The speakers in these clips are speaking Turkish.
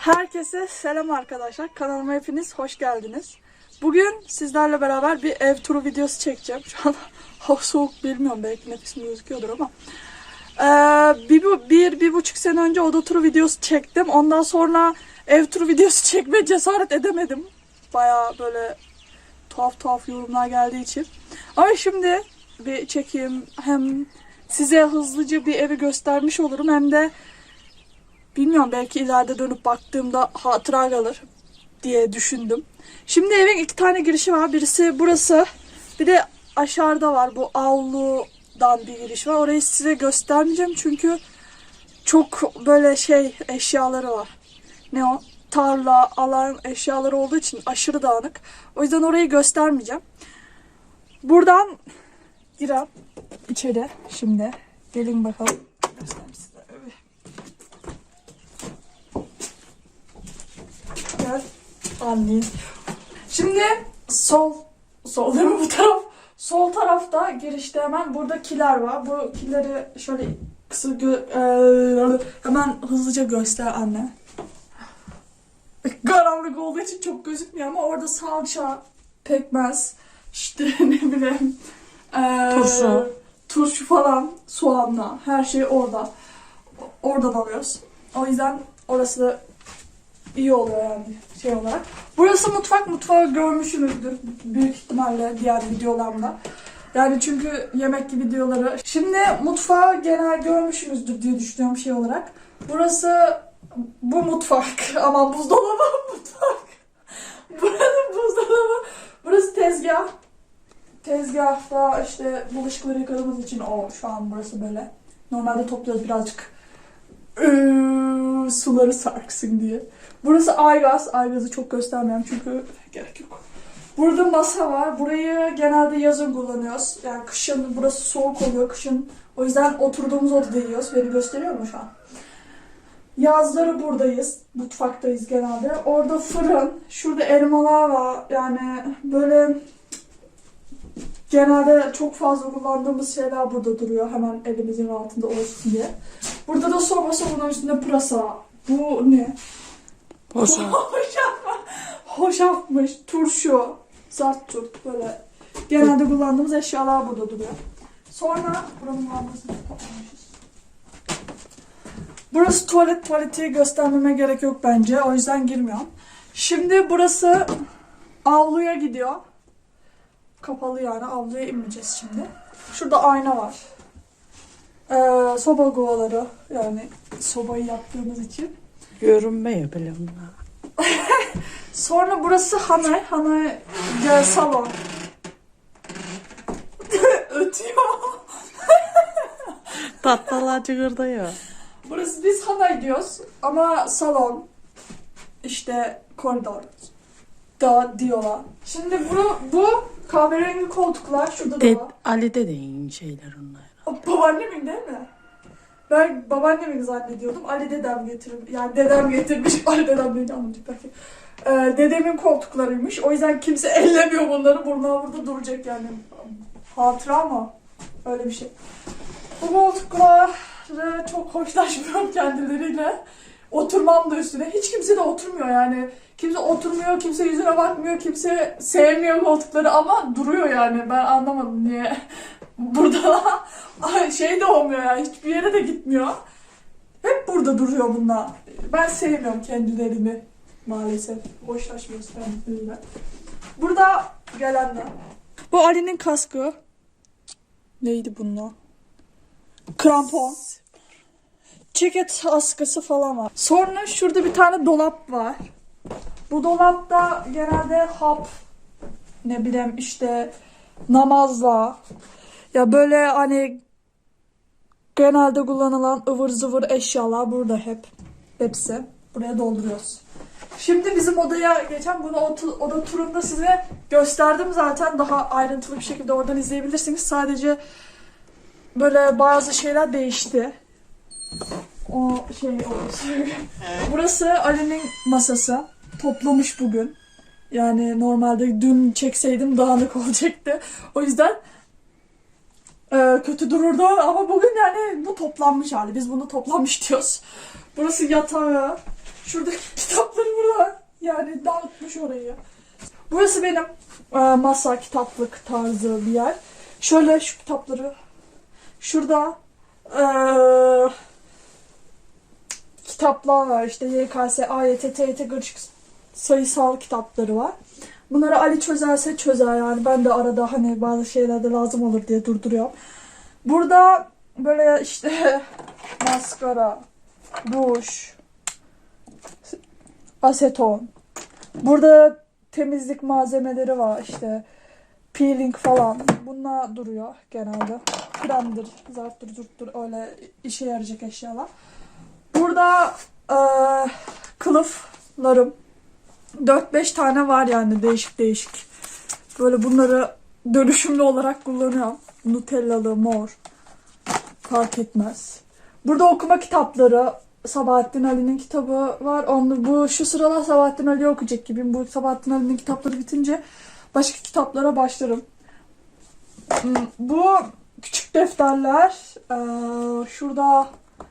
Herkese selam arkadaşlar. Kanalıma hepiniz hoş geldiniz. Bugün sizlerle beraber bir ev turu videosu çekeceğim. Şu an hava soğuk bilmiyorum belki nefesim gözüküyordur ama. Ee, bir, bir, bir buçuk sene önce oda turu videosu çektim. Ondan sonra ev turu videosu çekmeye cesaret edemedim. Baya böyle tuhaf tuhaf yorumlar geldiği için. Ama şimdi bir çekeyim. Hem size hızlıca bir evi göstermiş olurum hem de Bilmiyorum belki ileride dönüp baktığımda hatıra kalır diye düşündüm. Şimdi evin iki tane girişi var. Birisi burası. Bir de aşağıda var. Bu avludan bir giriş var. Orayı size göstermeyeceğim çünkü çok böyle şey eşyaları var. Ne o? Tarla, alan eşyaları olduğu için aşırı dağınık. O yüzden orayı göstermeyeceğim. Buradan girem içeri şimdi. Gelin bakalım. Göstereyim size. Gel. Anlayın. Şimdi sol sol değil mi bu taraf? Sol tarafta girişte hemen burada kiler var. Bu kileri şöyle kısa gö- eee, hemen hızlıca göster anne. Karanlık olduğu için çok gözükmüyor ama orada salça, pekmez, işte ne bileyim eee, Turşu. turşu falan, soğanla her şey orada. Oradan alıyoruz. O yüzden orası da iyi oluyor yani şey olarak. Burası mutfak. Mutfağı görmüşsünüzdür büyük ihtimalle diğer videolarımda. Yani çünkü yemek videoları. Şimdi mutfağı genel görmüşsünüzdür diye düşünüyorum şey olarak. Burası bu mutfak. Ama buzdolabı mutfak. Burası buzdolabı. Burası tezgah. Tezgahta işte bulaşıkları yıkadığımız için o şu an burası böyle. Normalde topluyoruz birazcık eee, suları sarksın diye. Burası Aygaz. Aygaz'ı çok göstermeyeyim çünkü gerek yok. Burada masa var. Burayı genelde yazın kullanıyoruz. Yani kışın burası soğuk oluyor kışın. O yüzden oturduğumuz odada yiyoruz. Beni gösteriyor mu şu an? Yazları buradayız. Mutfaktayız genelde. Orada fırın. Şurada elmalar var. Yani böyle genelde çok fazla kullandığımız şeyler burada duruyor. Hemen elimizin altında olsun diye. Burada da soba sobanın üstünde pırasa. Bu ne? Boşa. Hoşafma. Hoşafmış, turşu, zart turt böyle. Genelde kullandığımız eşyalar burada duruyor. Sonra buranın lambasını toplamışız. Burası tuvalet tuvaleti göstermeme gerek yok bence. O yüzden girmiyorum. Şimdi burası avluya gidiyor. Kapalı yani avluya inmeyeceğiz şimdi. Şurada ayna var. Ee, soba kovaları yani sobayı yaptığımız için. Görünmüyor bile bunlar. Sonra burası Hanay. Hanay gel salon. Ötüyor. Tatlılar cıgırdıyor. Burası biz Hanay diyoruz ama salon işte koridor da diyorlar. Şimdi bu bu kahverengi koltuklar şurada da De, var. Ali dedeyin şeyler onlar. O babaannemin değil mi? Ben babaannemin zannediyordum. Ali dedem getirmiş. Yani dedem getirmiş. Ali dedem beni anlayacak belki. Ee, dedemin koltuklarıymış. O yüzden kimse ellemiyor bunları. Bunlar burada duracak yani. Hatıra ama öyle bir şey. Bu koltuklar çok hoşlaşmıyorum kendileriyle. Oturmam da üstüne. Hiç kimse de oturmuyor yani. Kimse oturmuyor, kimse yüzüne bakmıyor, kimse sevmiyor koltukları ama duruyor yani. Ben anlamadım niye. Burada şey de olmuyor yani hiçbir yere de gitmiyor. Hep burada duruyor bunlar. Ben sevmiyorum kendilerini maalesef. Hoşlaşmıyoruz kendileriyle. Burada gelenler. Bu Ali'nin kaskı. Neydi bunun? Krampon. Ceket askısı falan var. Sonra şurada bir tane dolap var. Bu dolapta genelde hap ne bileyim işte namazla ya böyle hani genelde kullanılan ıvır zıvır eşyalar burada hep. Hepsi. Buraya dolduruyoruz. Şimdi bizim odaya geçen bunu oda turunda size gösterdim zaten. Daha ayrıntılı bir şekilde oradan izleyebilirsiniz. Sadece böyle bazı şeyler değişti. O şey. Burası Ali'nin masası. Toplamış bugün. Yani normalde dün çekseydim dağınık olacaktı. O yüzden e, kötü dururdu ama bugün yani bu toplanmış hali. Biz bunu toplanmış diyoruz. Burası yatağı. Şuradaki kitapları burada. Yani dağıtmış orayı. Burası benim e, masa kitaplık tarzı bir yer. Şöyle şu kitapları şurada e, kitaplar var işte YKS, AYT, TYT gırçık sayısal kitapları var. Bunları Ali çözerse çözer yani ben de arada hani bazı şeylerde lazım olur diye durduruyorum. Burada böyle işte maskara, ruj, aseton. Burada temizlik malzemeleri var işte peeling falan. Bunlar duruyor genelde. Kremdir, zarttır, zurttur öyle işe yarayacak eşyalar. Burada eee kılıflarım 4-5 tane var yani değişik değişik. Böyle bunları dönüşümlü olarak kullanıyorum. Nutellalı, mor. Fark etmez. Burada okuma kitapları. Sabahattin Ali'nin kitabı var. Onu, bu şu sıralar Sabahattin Ali okuyacak gibiyim. Bu Sabahattin Ali'nin kitapları bitince başka kitaplara başlarım. Hmm, Bu küçük defterler. Ee, şurada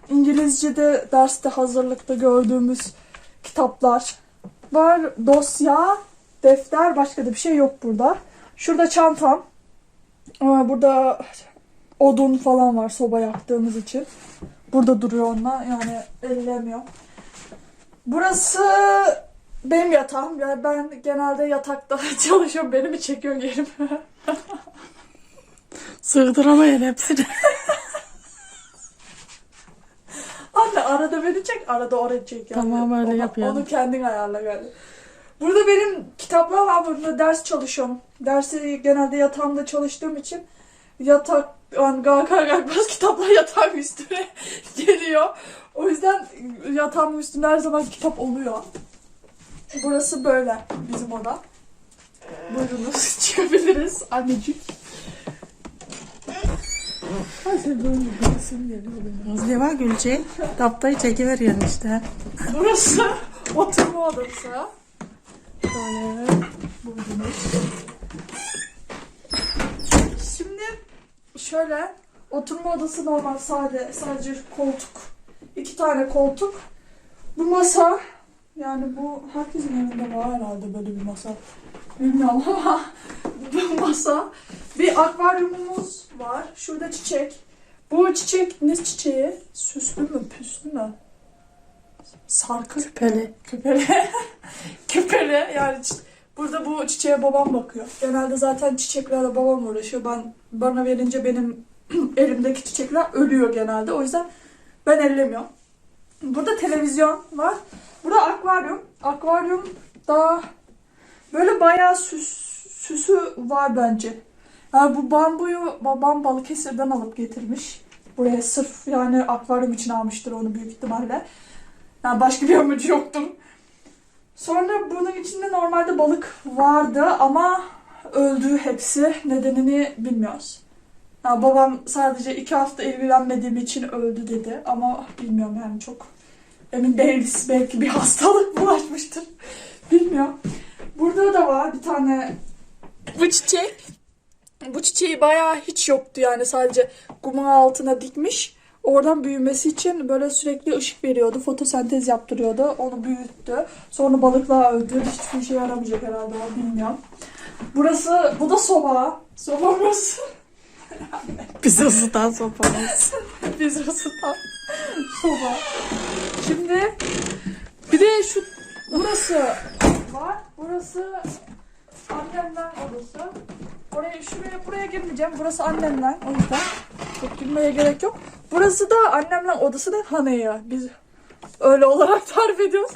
İngilizce'de derste hazırlıkta gördüğümüz kitaplar var. Dosya, defter başka da bir şey yok burada. Şurada çantam. Ama burada odun falan var soba yaktığımız için. Burada duruyor onlar yani ellemiyor. Burası benim yatağım. Yani ben genelde yatakta çalışıyorum. Beni mi çekiyor yerim? Sığdıramayın hepsini. Anne arada beni çek, arada oraya çek. Yani. Tamam, öyle yap yani. Onu kendin ayarla yani. Burada benim kitaplar var. Burada ders çalışıyorum. Dersi genelde yatağımda çalıştığım için yatak yani kalkar kalkmaz kitaplar yatağın üstüne geliyor. O yüzden yatağımın üstünde her zaman kitap oluyor. Burası böyle bizim oda. Buyurunuz çıkabiliriz anneciğim. Sen böyle bir geliyor benim. Taptayı çekiveriyorsun işte. Burası oturma odası. Böyle buldunuz. Şimdi şöyle oturma odası normal sade sadece koltuk. iki tane koltuk. Bu masa yani bu herkesin evinde var herhalde böyle bir masa. Bilmiyorum ama bu masa. Bir akvaryumumuz var. Şurada çiçek. Bu çiçek ne çiçeği? Süslü mü püslü mü? Sarkı. Küpeli. Küpeli. Küpeli yani burada bu çiçeğe babam bakıyor. Genelde zaten çiçeklerle babam uğraşıyor. Ben bana verince benim elimdeki çiçekler ölüyor genelde. O yüzden ben ellemiyorum. Burada televizyon var. Burada akvaryum. Akvaryum daha böyle bayağı süs, süsü var bence. Yani bu bambuyu babam Balıkesir'den alıp getirmiş. Buraya sırf yani akvaryum için almıştır onu büyük ihtimalle. Yani başka bir amacı yoktur. Sonra bunun içinde normalde balık vardı ama öldü hepsi. Nedenini bilmiyoruz. Yani babam sadece iki hafta ilgilenmediğim için öldü dedi ama bilmiyorum yani çok emin değiliz. Belki bir hastalık bulaşmıştır. Bilmiyorum. Burada da var bir tane bu çiçek. Bu çiçeği bayağı hiç yoktu yani sadece kumun altına dikmiş. Oradan büyümesi için böyle sürekli ışık veriyordu. Fotosentez yaptırıyordu. Onu büyüttü. Sonra balıklar öldü. Hiçbir şey yaramayacak herhalde o bilmiyorum. Burası, bu da soba. Sobamız. Bizi ısıtan sopamız. Biz ısıtan soba. Şimdi bir de şu burası var. Burası annemden odası. Oraya şuraya buraya girmeyeceğim. Burası annemden. O yüzden çok girmeye gerek yok. Burası da annemden odası da haneye. Biz öyle olarak tarif ediyoruz.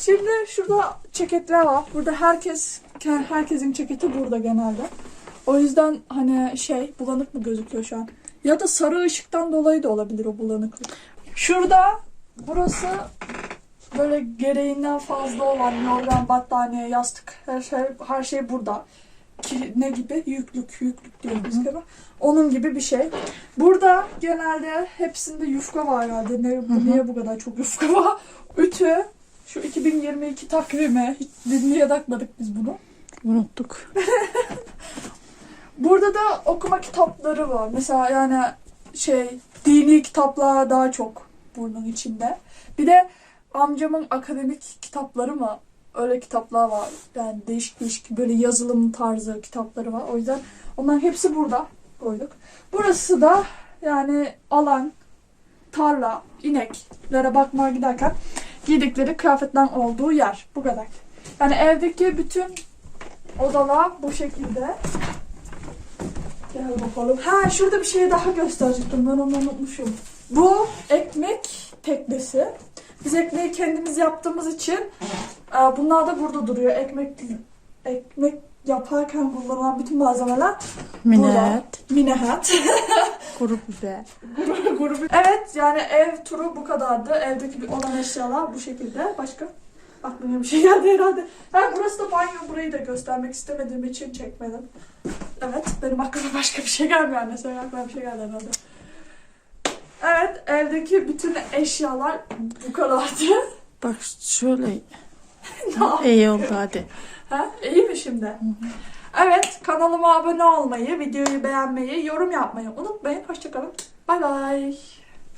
Şimdi şurada ceketler var. Burada herkes herkesin ceketi burada genelde. O yüzden hani şey bulanık mı gözüküyor şu an? Ya da sarı ışıktan dolayı da olabilir o bulanıklık. Şurada burası böyle gereğinden fazla olan yorgan, battaniye, yastık her şey her şey burada. Ki ne gibi? Yüklük, yüklük diyoruz galiba. Onun gibi bir şey. Burada genelde hepsinde yufka var herhalde. Ne, bu niye bu kadar çok yufka var? Ütü. Şu 2022 takvimi. Hiç dinleye takmadık biz bunu. Unuttuk. Burada da okuma kitapları var. Mesela yani şey dini kitaplar daha çok bunun içinde. Bir de amcamın akademik kitapları mı? Öyle kitaplar var. Yani değişik değişik böyle yazılım tarzı kitapları var. O yüzden onların hepsi burada koyduk. Burası da yani alan, tarla, ineklere bakmaya giderken giydikleri kıyafetlerin olduğu yer. Bu kadar. Yani evdeki bütün odalar bu şekilde. Gel bakalım. Ha şurada bir şey daha gösterecektim. Ben onu unutmuşum. Bu ekmek teknesi. Biz ekmeği kendimiz yaptığımız için e, bunlar da burada duruyor. Ekmek ekmek yaparken kullanılan bütün malzemeler Minnet, Minehat. kuru biber. Grubu. Evet yani ev turu bu kadardı. Evdeki bir olan eşyalar bu şekilde. Başka? Aklıma bir şey geldi herhalde. Ha burası da banyo. Burayı da göstermek istemediğim için çekmedim. Evet benim aklıma başka bir şey gelmiyor anne. Senin aklına bir şey geldi herhalde. Evet evdeki bütün eşyalar bu kadardı. Bak şöyle iyi oldu hadi. Ha, iyi mi şimdi? Evet, kanalıma abone olmayı, videoyu beğenmeyi, yorum yapmayı unutmayın. Hoşçakalın. Bay bay.